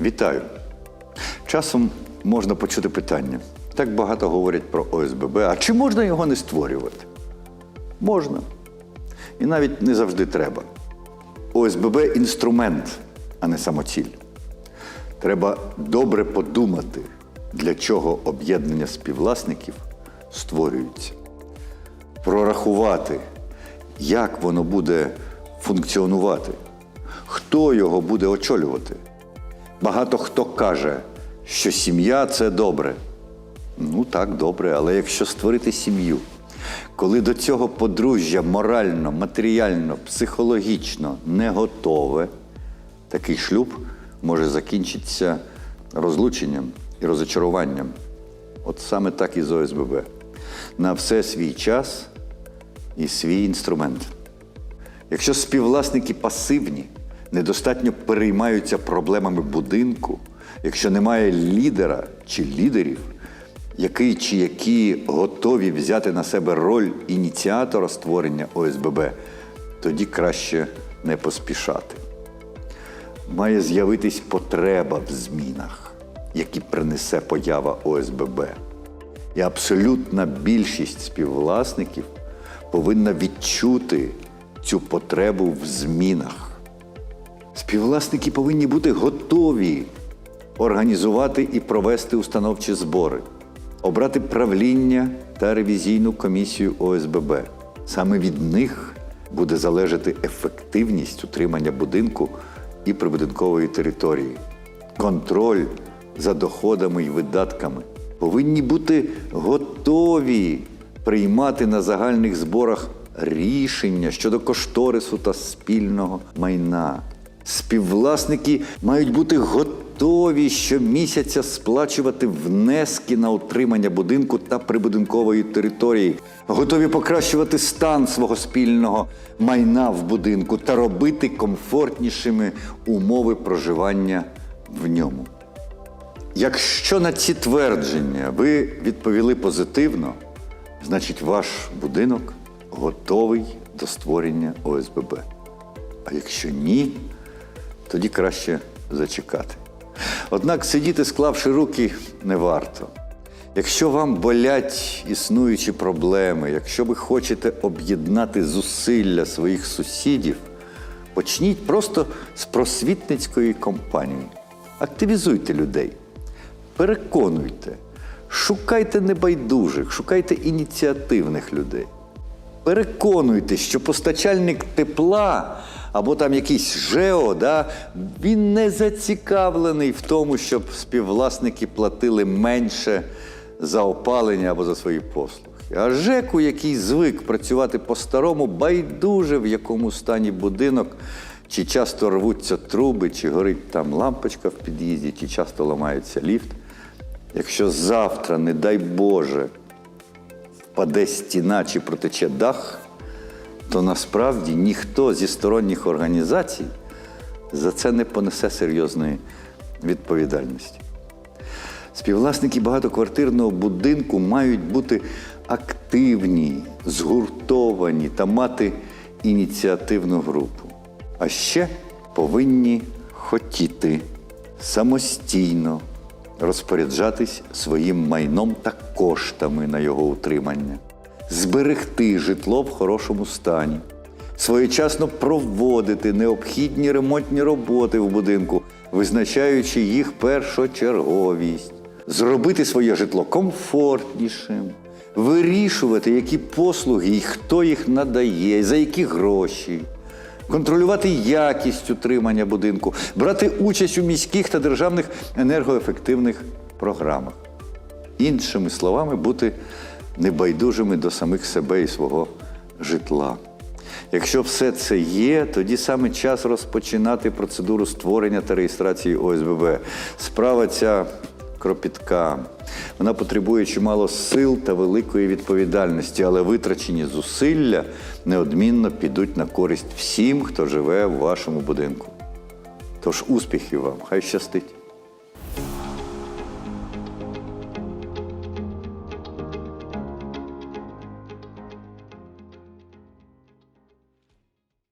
Вітаю! Часом можна почути питання. Так багато говорять про ОСББ. А чи можна його не створювати? Можна. І навіть не завжди треба. ОСББ інструмент, а не самоціль. Треба добре подумати, для чого об'єднання співвласників створюються. Прорахувати, як воно буде функціонувати, хто його буде очолювати. Багато хто каже, що сім'я це добре. Ну так, добре, але якщо створити сім'ю, коли до цього подружжя морально, матеріально, психологічно не готове, такий шлюб може закінчитися розлученням і розочаруванням. От саме так і з ОСББ. На все свій час і свій інструмент. Якщо співвласники пасивні, недостатньо переймаються проблемами будинку, якщо немає лідера чи лідерів, який чи які готові взяти на себе роль ініціатора створення ОСББ, тоді краще не поспішати. Має з'явитись потреба в змінах, які принесе поява ОСББ. І абсолютна більшість співвласників повинна відчути цю потребу в змінах. Співвласники повинні бути готові організувати і провести установчі збори, обрати правління та ревізійну комісію ОСББ. Саме від них буде залежати ефективність утримання будинку і прибудинкової території, контроль за доходами і видатками. Повинні бути готові приймати на загальних зборах рішення щодо кошторису та спільного майна. Співвласники мають бути готові щомісяця сплачувати внески на утримання будинку та прибудинкової території, готові покращувати стан свого спільного майна в будинку та робити комфортнішими умови проживання в ньому. Якщо на ці твердження ви відповіли позитивно, значить ваш будинок готовий до створення ОСББ. А якщо ні, тоді краще зачекати. Однак сидіти, склавши руки, не варто. Якщо вам болять існуючі проблеми, якщо ви хочете об'єднати зусилля своїх сусідів, почніть просто з просвітницької кампанії. Активізуйте людей, переконуйте, шукайте небайдужих, шукайте ініціативних людей. Переконуйте, що постачальник тепла або там якийсь ЖЕО, да, він не зацікавлений в тому, щоб співвласники платили менше за опалення або за свої послуги. А ЖЕКу, який звик працювати по-старому, байдуже в якому стані будинок, чи часто рвуться труби, чи горить там лампочка в під'їзді, чи часто ламається ліфт. Якщо завтра, не дай Боже, впаде стіна чи протече дах, то насправді ніхто зі сторонніх організацій за це не понесе серйозної відповідальності. Співвласники багатоквартирного будинку мають бути активні, згуртовані та мати ініціативну групу. А ще повинні хотіти самостійно розпоряджатись своїм майном та коштами на його утримання, зберегти житло в хорошому стані, своєчасно проводити необхідні ремонтні роботи в будинку, визначаючи їх першочерговість, зробити своє житло комфортнішим, вирішувати, які послуги і хто їх надає, за які гроші контролювати якість утримання будинку, брати участь у міських та державних енергоефективних програмах. Іншими словами, бути небайдужими до самих себе і свого житла. Якщо все це є, тоді саме час розпочинати процедуру створення та реєстрації ОСББ. Справа ця кропітка. Вона потребує чимало сил та великої відповідальності, але витрачені зусилля неодмінно підуть на користь всім, хто живе в вашому будинку. Тож успіхів вам, хай щастить!